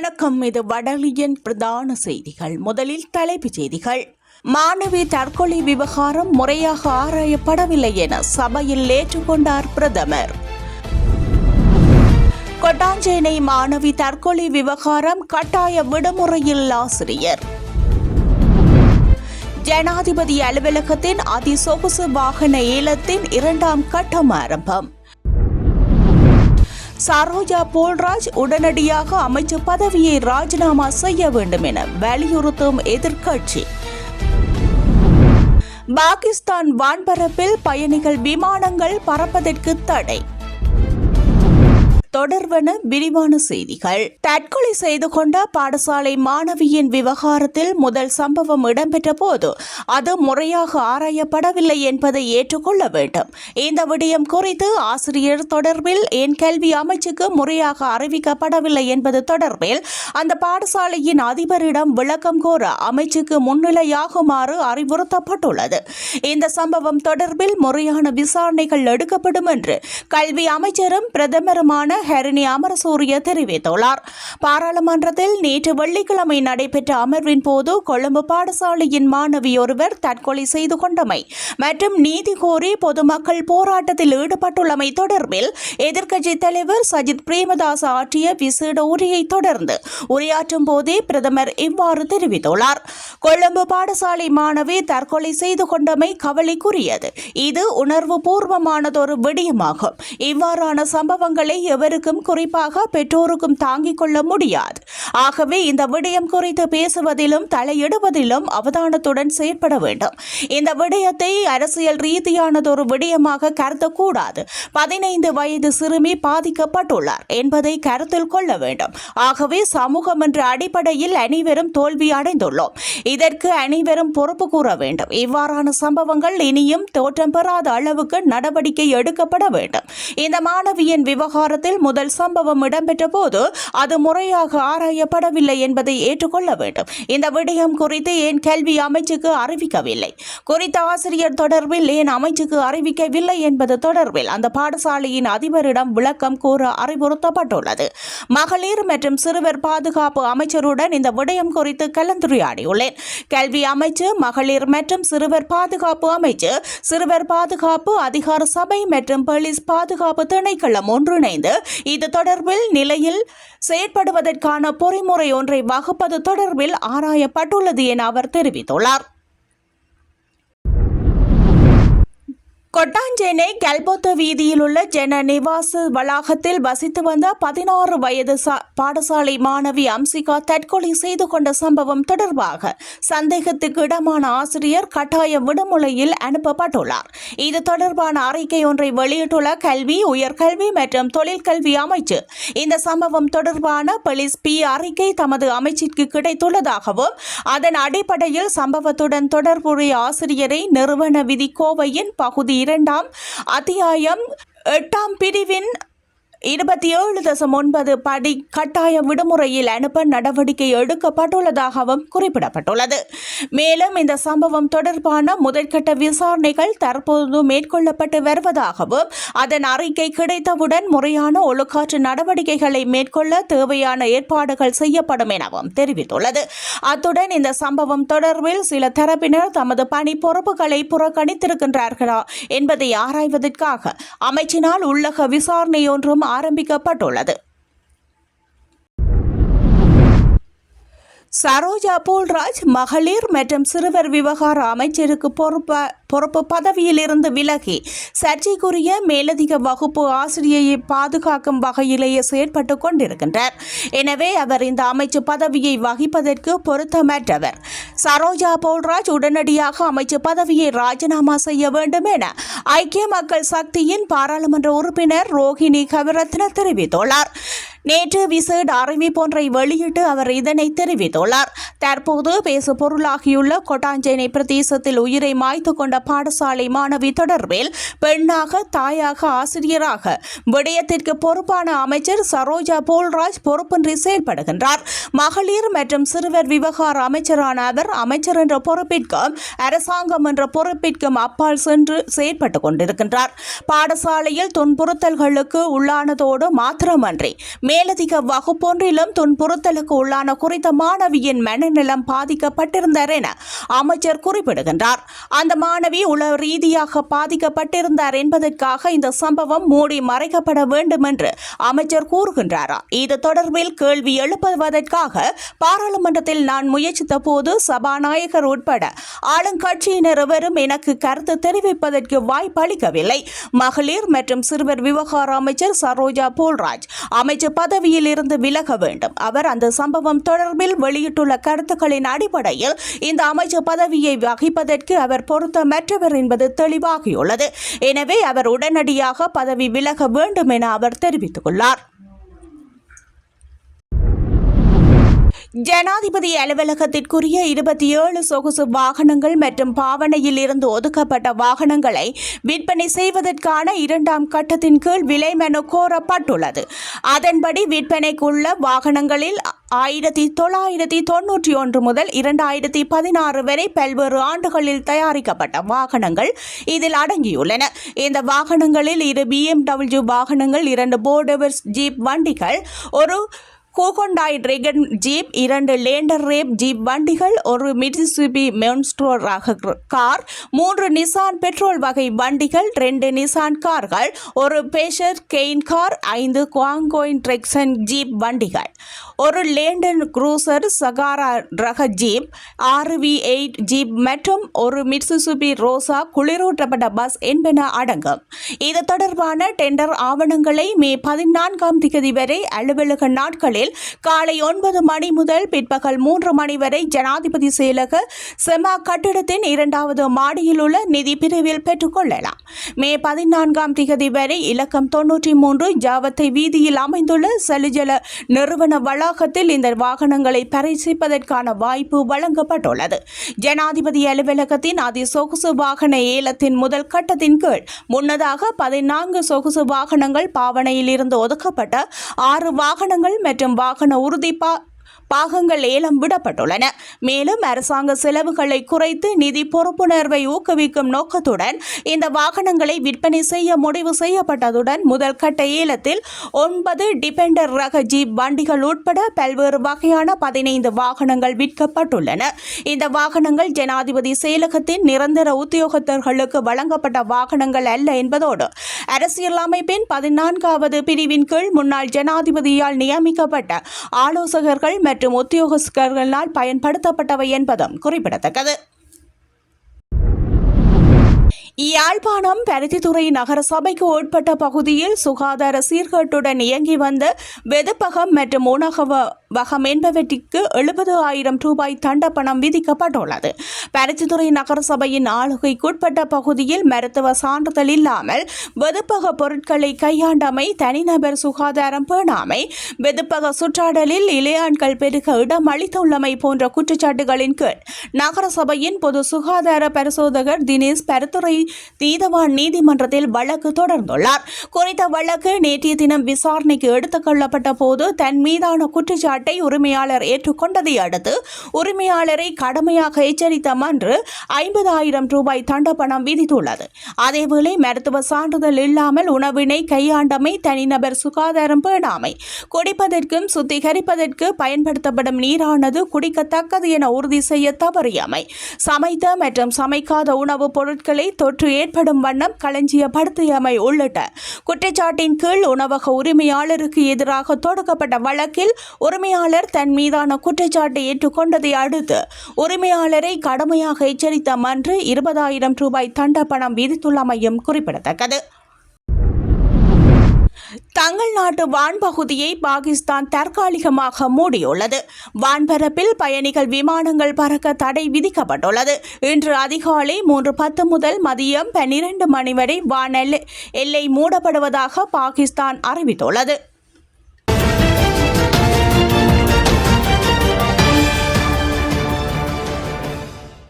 வணக்கம் இது வடலியன் பிரதான செய்திகள். முதலில் தலைப்புச் செய்திகள். மாணவி தற்கொலை விவகாரம் முறையாக ஆராயப்படவில்லை என சபையில் ஏற்றுக்கொண்டார் பிரதமர். கொட்டாஞ்சேனை மாணவி தற்கொலை விவகாரம் கட்டாய விடுமுறையில் ஆசிரியர். ஜனாதிபதி அலுவலகத்தின் அதிசொகுசு வாகன ஏலத்தின் இரண்டாம் கட்டம் ஆரம்பம். சரோஜா போல்ராஜ் உடனடியாக அமைச்சர் பதவியை ராஜினாமா செய்ய வேண்டும் என வலியுறுத்தும் எதிர்க்கட்சி. பாகிஸ்தான் வான்பரப்பில் பயணிகள் விமானங்கள் பறப்பதற்கு தடை. தொடர்வன விரிவான செய்திகள். தற்கொலை செய்து கொண்ட பாடசாலை மாணவியின் விவகாரத்தில் முதல் சம்பவம் இடம்பெற்ற போது அது முறையாக ஆராயப்படவில்லை என்பதை ஏற்றுக்கொள்ள வேண்டும். இந்த விடயம் குறித்து ஆசிரியர் தொடர்பில் என் கல்வி அமைச்சுக்கு முறையாக அறிவிக்கப்படவில்லை என்பது தொடர்பில் அந்த பாடசாலையின் அதிபரிடம் விளக்கம் கோர அமைச்சுக்கு முன்னிலையாகுமாறு அறிவுறுத்தப்பட்டுள்ளது. இந்த சம்பவம் தொடர்பில் முறையான விசாரணைகள் எடுக்கப்படும் என்று கல்வி அமைச்சரும் பிரதமருமான ஹரிணி அமரசூரிய தெரிவித்துள்ளார். பாராளுமன்றத்தில் நேற்று வெள்ளிக்கிழமை நடைபெற்ற அமர்வின் போது கொழும்பு பாடசாலையின் மாணவி ஒருவர் தற்கொலை செய்து கொண்டமை மற்றும் நீதி கோரி பொதுமக்கள் போராட்டத்தில் ஈடுபட்டுள்ளமை தொடர்பில் எதிர்க்கட்சி தலைவர் சஜித் பிரேமதாஸ் ஆற்றிய விசேட உரையை தொடர்ந்து உரையாற்றும் போதே பிரதமர் இவ்வாறு தெரிவித்துள்ளார். கொழும்பு பாடசாலை மாணவி தற்கொலை செய்து கொண்டமை கவலைக்குரியது. இது உணர்வு பூர்வமானதொரு விடயமாகும். இவ்வாறான சம்பவங்களை எவர் எவருக்கும் குறிப்பாக பெற்றோருக்கும் தாங்கிக் கொள்ள முடியாது. ஆகவே இந்த விடயம் குறித்து பேசுவதிலும் தலையிடுவதிலும் அவதானத்துடன் செயற்பட வேண்டும். இந்த விடயத்தை அரசியல் ரீதியானதொரு விடயமாக கருதக்கூடாது. பதினைந்து வயது சிறுமி பாதிக்கப்பட்டுள்ளார் என்பதை கருத்தில் கொள்ள வேண்டும். ஆகவே சமூகம் என்ற அடிப்படையில் அனைவரும் தோல்வி அடைந்துள்ளோம். இதற்கு அனைவரும் பொறுப்பு கூற வேண்டும். இவ்வாறான சம்பவங்கள் இனியும் தோற்றம் பெறாத அளவுக்கு நடவடிக்கை எடுக்கப்பட வேண்டும். இந்த மாணவியின் விவகாரத்தில் முதல் சம்பவம் இடம்பெற்ற போது அது முறையாக ஆராயப்படவில்லை என்பதை ஏற்றுக்கொள்ள வேண்டும். இந்த விடயம் குறித்து ஏன் கல்வி அமைச்சுக்கு அறிவிக்கவில்லை? குறித்த ஆசிரியர் தொடர்பில் ஏன் அமைச்சுக்கு அறிவிக்கவில்லை என்பது தொடர்பில் அந்த பாடசாலையின் அதிபரிடம் விளக்கம் கூற அறிவுறுத்தப்பட்டுள்ளது. மகளிர் மற்றும் சிறுவர் பாதுகாப்பு அமைச்சருடன் இந்த விடயம் குறித்து கலந்துரையாடியுள்ளேன். கல்வி அமைச்சு மகளிர் மற்றும் சிறுவர் பாதுகாப்பு அமைச்சு சிறுவர் பாதுகாப்பு அதிகார சபை மற்றும் போலீஸ் பாதுகாப்பு திணைக்களம் ஒன்றிணைந்து இது தொடர்பில் நிலையில் செயற்படுவதற்கான பொறிமுறை ஒன்றை வகுப்பது தொடர்பில் ஆராயப்பட்டுள்ளது என அவர் தெரிவித்துள்ளார். கொட்டாஞ்சேனை கல்பொத்த வீதியில் உள்ள ஜன நிவாச வளாகத்தில் வசித்து வந்த பதினாறு வயது சா- பாடசாலை மாணவி அம்சிகா தற்கொலை செய்து கொண்ட சம்பவம் தொடர்பாக சந்தேகத்துக்கு இடமான ஆசிரியர் கட்டாய விடுமுறையில் அனுப்பப்பட்டுள்ளார். இது தொடர்பான அறிக்கை ஒன்றை வெளியிட்டுள்ள கல்வி உயர்கல்வி மற்றும் தொழிற்கல்வி அமைச்சு. இந்த சம்பவம் தொடர்பான போலீஸ் பி அறிக்கை தமது அமைச்சிற்கு கிடைத்துள்ளதாகவும் அதன் அடிப்படையில் சம்பவத்துடன் தொடர்புடைய ஆசிரியரை நிறுவன விதி கோவையின் பகுதி இரண்டாம் அத்தியாயம் எட்டாம் பிரிவின் இருபத்தி ஏழு தசம் ஒன்பது படி கட்டாய விடுமுறையில் அனுப்ப நடவடிக்கை எடுக்கப்பட்டுள்ளதாகவும் குறிப்பிடப்பட்டுள்ளது. மேலும் இந்த சம்பவம் தொடர்பான முதற்கட்ட விசாரணைகள் தற்போது மேற்கொள்ளப்பட்டு வருவதாகவும் அதன் அறிக்கை கிடைத்தவுடன் முறையான ஒழுக்காற்று நடவடிக்கைகளை மேற்கொள்ள தேவையான ஏற்பாடுகள் செய்யப்படும் எனவும் தெரிவித்துள்ளது. அத்துடன் இந்த சம்பவம் தொடர்பில் சில தரப்பினர் தமது பணி பொறுப்புகளை புறக்கணித்திருக்கின்றார்களா என்பதை ஆராய்வதற்காக அமைச்சினால் உள்ளக விசாரணையொன்றும் ஆரம்பிக்கப்பட்டுள்ளது. சரோஜா போல்ராஜ் மகளிர் மற்றும் சிறுவர் விவகார அமைச்சருக்கு பொறுப்ப பொறுப்பு பதவியிலிருந்து விலகி சர்ச்சைக்குரிய மேலதிக வகுப்பு ஆசிரியையை பாதுகாக்கும் வகையிலேயே செயற்பட்டு கொண்டிருக்கின்றார். எனவே அவர் இந்த அமைச்சு பதவியை வகிப்பதற்கு பொருத்தமற்றவர். சரோஜா போல்ராஜ் உடனடியாக அமைச்சு பதவியை ராஜினாமா செய்ய வேண்டும் என ஐக்கிய மக்கள் சக்தியின் பாராளுமன்ற உறுப்பினர் ரோஹிணி கவிரத்ன தெரிவித்துள்ளார். நேற்று விசேட அறிவிப்பொன்றை வெளியிட்டு அவர் இதனை தெரிவித்துள்ளார். தற்போது பேசு பொருளாகியுள்ள கொட்டாஞ்சேனை பிரதேசத்தில் உயிரை மாய்த்து கொண்ட பாடசாலை மாணவி தொடர்பில் பெண்ணாக தாயாக ஆசிரியராக விடயத்திற்கு பொறுப்பான அமைச்சர் சரோஜா போல்ராஜ் பொறுப்பின்றி செயல்படுகின்றார். மகளிர் மற்றும் சிறுவர் விவகார அமைச்சரான அவர் அமைச்சர் என்ற பொறுப்பிற்கும் அரசாங்கம் என்ற பொறுப்பிற்கும் அப்பால் சென்று செயற்பட்டு கொண்டிருக்கின்றார். பாடசாலையில் துன்புறுத்தல்களுக்கு உள்ளானதோடு மாத்திரமன்றி மேலதிக வகுப்பொன்றிலும் துன்புறுத்தலுக்கு உள்ளான குறித்த மாணவியின் மனநலம் பாதிக்கப்பட்டிருந்தார் என அமைச்சர் குறிப்பிடுகின்றார். அந்த மாணவி உள ரீதியாக பாதிக்கப்பட்டிருந்தார் என்பதற்காக இந்த சம்பவம் மூடி மறைக்கப்பட வேண்டும் என்று அமைச்சர் கூறுகின்றாரா? இது தொடர்பில் கேள்வி எழுப்புவதற்காக பாராளுமன்றத்தில் நான் முயற்சித்த போது சபாநாயகர் உட்பட ஆளுங்கட்சியினர் எவரும் எனக்கு கருத்து தெரிவிப்பதற்கு வாய்ப்பளிக்கவில்லை. மகளிர் மற்றும் சிறுவர் விவகார அமைச்சர் சரோஜா போல்ராஜ் அமைச்சர் பதவியில் இருந்து விலக வேண்டும். அவர் அந்த சம்பவம் தொடர்பில் வெளியிட்டுள்ள கருத்துக்களின் அடிப்படையில் இந்த அமைச்சர் பதவியை வகிப்பதற்கு அவர் பொருத்தமற்றவர் என்பது தெளிவாகியுள்ளது. எனவே அவர் உடனடியாக பதவி விலக வேண்டும் என அவர் தெரிவித்துள்ளார் ஜனாதிபதி அலுவலகத்திற்குரிய இருபத்தி ஏழு சொகுசு வாகனங்கள் மற்றும் பாவனையில் இருந்து ஒதுக்கப்பட்ட வாகனங்களை விற்பனை செய்வதற்கான இரண்டாம் கட்டத்தின் கீழ் விலை மனு கோரப்பட்டுள்ளது. அதன்படி விற்பனைக்குள்ள வாகனங்களில் ஆயிரத்தி தொள்ளாயிரத்தி தொன்னூற்றி ஒன்று முதல் இரண்டாயிரத்தி பதினாறு வரை பல்வேறு ஆண்டுகளில் தயாரிக்கப்பட்ட வாகனங்கள் இதில் அடங்கியுள்ளன. இந்த வாகனங்களில் இரு பிஎம்டபிள்யூ வாகனங்கள் இரண்டு போர்டவர்ஸ் ஜீப் வண்டிகள் ஒரு கூகொண்டாய் டிரெகன் ஜீப் இரண்டு லேண்டர் ரேப் ஜீப் வண்டிகள் ஒரு மிட்சுபி மென்ஸ்ட்ரோ ரக கார் மூன்று நிசான் பெட்ரோல் வகை வண்டிகள் ரெண்டு நிசான் கார்கள் ஒரு பேஷர் கெயின் கார் ஐந்து குவாங்கோயின் ட்ரெக்சன் ஜீப் வண்டிகள். ஒரு லேண்டன் குரூசர் சகாரா ரக ஜீப் ஆறு வி எயிட் ஜீப் மற்றும் ஒரு மிட்சுசுபி ரோசா குளிரூட்டப்பட்ட பஸ் என்பன அடங்கும். இது தொடர்பான டெண்டர் ஆவணங்களை மே பதினான்காம் திகதி வரை அலுவலக நாட்களில் காலை ஒன்பது மணி முதல் பிற்பகல் மூன்று மணி வரை ஜனாதிபதி செயலக செமா கட்டிடத்தின் இரண்டாவது மாடியில் உள்ள நிதி பிரிவில் பெற்றுக்கொள்ளலாம் மே பதினான்காம் திகதி வரை இலக்கம் தொன்னூற்றி மூன்று ஜாவத்தை வீதியில் அமைந்துள்ள செலுஜல நிறுவன வளாகத்தில் இந்த வாகனங்களை பரிசிப்பதற்கான வாய்ப்பு வழங்கப்பட்டுள்ளது. ஜனாதிபதி அலுவலகத்தின் அதி சொகுசு வாகன ஏலத்தின் முதல் கட்டத்தின் கீழ் முன்னதாக பதினான்கு சொகுசு வாகனங்கள் பாவனையில் இருந்து ஒதுக்கப்பட்ட ஆறு வாகனங்கள் மற்றும் வாகன உறுதிப்பா பாகங்கள் ஏலம் விடப்பட்டுள்ளன. மேலும் அரசாங்க செலவுகளை குறைத்து நிதி பொறுப்புணர்வை ஊக்குவிக்கும் நோக்கத்துடன் இந்த வாகனங்களை விற்பனை செய்ய முடிவு செய்யப்பட்டதுடன் முதல் கட்ட ஏலத்தில் ஒன்பது டிபெண்டர் ரக ஜீப் வண்டிகள் உட்பட பல்வேறு வகையான பதினைந்து வாகனங்கள் விற்கப்பட்டுள்ளன. இந்த வாகனங்கள் ஜனாதிபதி செயலகத்தின் நிரந்தர உத்தியோகத்தர்களுக்கு வழங்கப்பட்ட வாகனங்கள் அல்ல என்பதோடு அரசியல் அமைப்பின் பதினான்காவது பிரிவின் கீழ் முன்னாள் ஜனாதிபதியால் நியமிக்கப்பட்ட ஆலோசகர்கள் மற்றும் மற்றும் உத்தியோகஸ்தர்களால் பயன்படுத்தப்பட்டவை என்பதும் குறிப்பிடத்தக்கது. யாழ்ப்பாணம் பருத்தித்துறை நகர சபைக்கு உட்பட்ட பகுதியில் சுகாதார சீர்கேட்டுடன் இயங்கி வந்த வெதுப்பகம் மற்றும் வகம் என்பவற்றிற்கு எழுபது ஆயிரம் ரூபாய் தண்டப்பணம் விதிக்கப்பட்டுள்ளது. பரிசுத்துறை நகரசபையின் ஆளுகைக்குட்பட்ட பகுதியில் மருத்துவ சான்றிதழ் இல்லாமல் வெதுப்பக பொருட்களை கையாண்டமை தனிநபர் சுகாதாரம் பேணாமை வெதுப்பக சுற்றாடலில் இளையான்கள் பெருக இடம் அளித்துள்ளமை போன்ற குற்றச்சாட்டுகளின் கீழ் நகரசபையின் பொது சுகாதார பரிசோதகர் தினேஷ் பருத்துறை நீதவான் நீதிமன்றத்தில் வழக்கு தொடர்ந்துள்ளார். குறித்த வழக்கு நேற்றைய தினம் விசாரணைக்கு எடுத்துக் கொள்ளப்பட்ட போது தன் மீதான குற்றச்சாட்டு உரிமையாளர் ஏற்றுக்கொண்டதை அடுத்து உரிமையாளரை கடுமையாக எச்சரித்த மன்று ஐம்பதாயிரம் ரூபாய் தண்டப்பணம் விதித்துள்ளது. அதேவேளை மருத்துவ சான்றிதழ் இல்லாமல் உணவினை கையாண்டமை தனிநபர் சுகாதாரம் பேணாமை. குடிப்பதற்கும் சுத்திகரிப்பதற்கு பயன்படுத்தப்படும் நீரானது குடிக்கத்தக்கது என உறுதி செய்ய தவறியமை. சமைத்த மற்றும் சமைக்காத உணவுப் பொருட்களை தொற்று ஏற்படும் வண்ணம் களஞ்சியப்படுத்தியமை உள்ளிட்ட குற்றச்சாட்டின் கீழ் உணவக உரிமையாளருக்கு எதிராக தொடுக்கப்பட்ட வழக்கில் உரிமை உரிமையாளர் தன் மீதான குற்றச்சாட்டை ஏற்றுக்கொண்டதை அடுத்து உரிமையாளரை கடுமையாக எச்சரித்த மன்று இருபதாயிரம் ரூபாய் தண்ட பணம் விதித்துள்ளமையும் குறிப்பிடத்தக்கது. தங்கள் நாட்டு வான்பகுதியை பாகிஸ்தான் தற்காலிகமாக மூடியுள்ளது. வான்பரப்பில் பயணிகள் விமானங்கள் பறக்க தடை விதிக்கப்பட்டுள்ளது. இன்று அதிகாலை மூன்று பத்து முதல் மதியம் பன்னிரண்டு மணி வரை வான் எல்லை மூடப்படுவதாக பாகிஸ்தான் அறிவித்துள்ளது.